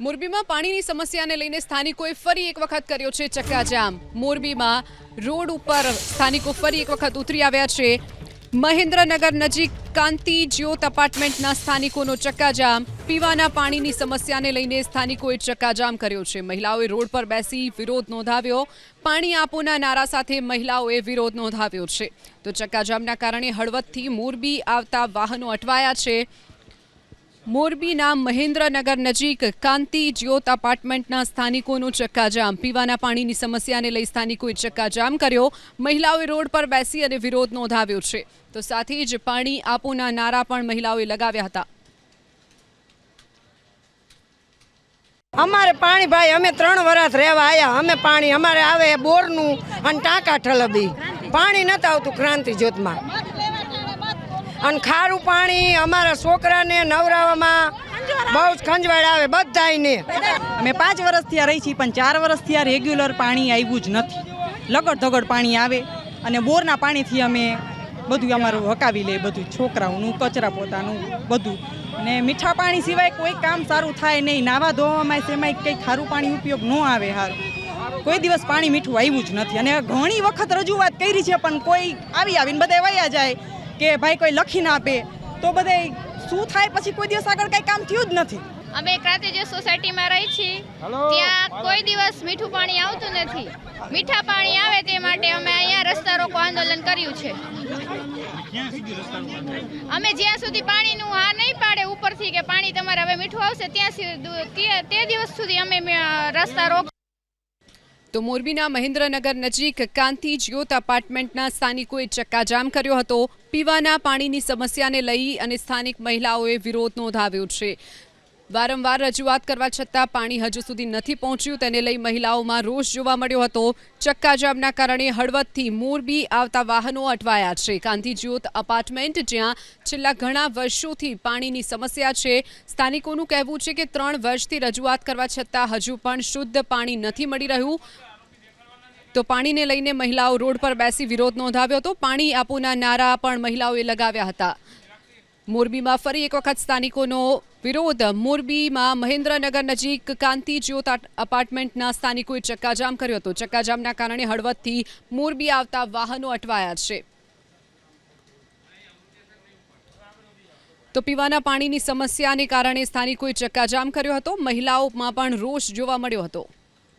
મોરબીમાં પાણીની સમસ્યાને લઈને સ્થાનિકોએ ફરી એક વખત કર્યો છે ચક્કાજામ. મોરબીમાં રોડ ઉપર સ્થાનિકો ફરી એક વખત ઉતરી આવ્યા છે. મહેન્દ્રનગર નજીક કાંતિ જ્યોત અપાર્ટમેન્ટના સ્થાનિકોનો ચક્કાજામ. પીવાના પાણીની સમસ્યાને લઈને સ્થાનિકોએ ચક્કાજામ કર્યો છે. મહિલાઓએ રોડ પર બેસી વિરોધ નોંધાવ્યો. પાણી આપોના નારા સાથે મહિલાઓએ વિરોધ નોંધાવ્યો છે. તો ચક્કાજામના કારણે હળવદથી મોરબી આવતા વાહનો અટવાયા છે. મોરબીના મહેન્દ્રનગર નજીક કાંતિ જ્યોત અપાર્ટમેન્ટના સ્થાનિકોનું ચક્કાજામ. પીવાના પાણીની સમસ્યાને લઈ સ્થાનિકોએ ચક્કાજામ કર્યો. મહિલાઓએ રોડ પર બેસી અને વિરોધ નોંધાવ્યો છે. તો સાથે જ પાણી આપોના નારા પણ મહિલાઓએ લગાવ્યા હતા. અમારે પાણી ભાઈ, અમે ત્રણ વરસ રહેવા આવ્યા અમે પાણી, અમારે આવે બોરનું અને ટાંકા ઠલબી. પાણી નથી આવતું ક્રાંતિ જ્યોતમાં. અને ખારું પાણી અમારા છોકરાને નવરાવામાં બહુ જ ખંજવાળ આવે બધાયને. અમે પાંચ વર્ષથી આ રહી છીએ પણ ચાર વર્ષથી આ રેગ્યુલર પાણી આવ્યું જ નથી. લગડ ધગડ પાણી આવે અને બોરના પાણીથી અમે બધું અમારું હકાવી લે બધું છોકરાઓનું કચરા પોતાનું બધું. ને મીઠા પાણી સિવાય કોઈ કામ સારું થાય નહીં. નાવા ધોવામાં તેમાંય કંઈ ખારું પાણી ઉપયોગ ન આવે હારું કોઈ દિવસ પાણી મીઠું આવ્યું જ નથી. અને ઘણી વખત રજૂઆત કરી છે પણ કોઈ આવી આવીને બધા વયા જાય. કે ભાઈ કોઈ લખીને આપે તો બધે શું થાય? પછી કોઈ દિવસ આગળ કંઈ કામ થયું જ નથી. અમે ક્રાંતિ જે સોસાયટીમાં રહી છીએ ત્યાં કોઈ દિવસ મીઠું પાણી આવતું નથી. મીઠા પાણી આવે તે માટે અમે અહીંયા રસ્તા રોકો આંદોલન કર્યું છે. અમે જ્યાં સુધી પાણીનું હા નહીં પાડે ઉપરથી કે પાણી તમારે હવે મીઠું આવશે ત્યાં સુધી તે દિવસ સુધી અમે રસ્તા રોક તો મોરબીના મહેન્દ્રનગર નજીક કાંતિ જ્યોત અપાર્ટમેન્ટના સ્થાનિકોએ ચક્કાજામ કર્યો હતો. પીવાના પાણીની સમસ્યાને લઈ અને સ્થાનિક મહિલાઓએ વિરોધ નોંધાવ્યો છે. વારંવાર રજૂઆત કરવા છતાં પાણી હજુ સુધી નથી પહોંચ્યું. તેને લઈ મહિલાઓમાં રોષ જોવા મળ્યો હતો. ચક્કાજામના કારણે હળવદથી મોરબી આવતા વાહનો અટવાયા છે. કાંતિ જ્યોત અપાર્ટમેન્ટ જ્યાં છેલ્લા ઘણા વર્ષોથી પાણીની સમસ્યા છે. સ્થાનિકોનું કહેવું છે કે ત્રણ વર્ષથી રજૂઆત કરવા છતાં હજુ પણ શુદ્ધ પાણી નથી મળી રહ્યું. તો પાણીને લઈને મહિલાઓ રોડ પર બેસી વિરોધ નોંધાવ્યો હતો. પાણી આપોના નારા પણ મહિલાઓએ લગાવ્યા હતા. મોરબીમાં ફરી એક વખત સ્થાનિકોનો વિરોધ. મોરબીમાં મહેન્દ્રનગર નજીક કાંતિ જ્યોત અપાર્ટમેન્ટના સ્થાનિકોએ ચક્કાજામ કર્યો હતો. ચક્કાજામના કારણે હળવદથી મોરબી આવતા વાહનો અટવાયા છે. તો પીવાના પાણીની સમસ્યાને કારણે સ્થાનિકોએ ચક્કાજામ કર્યો હતો. મહિલાઓમાં પણ રોષ જોવા મળ્યો હતો.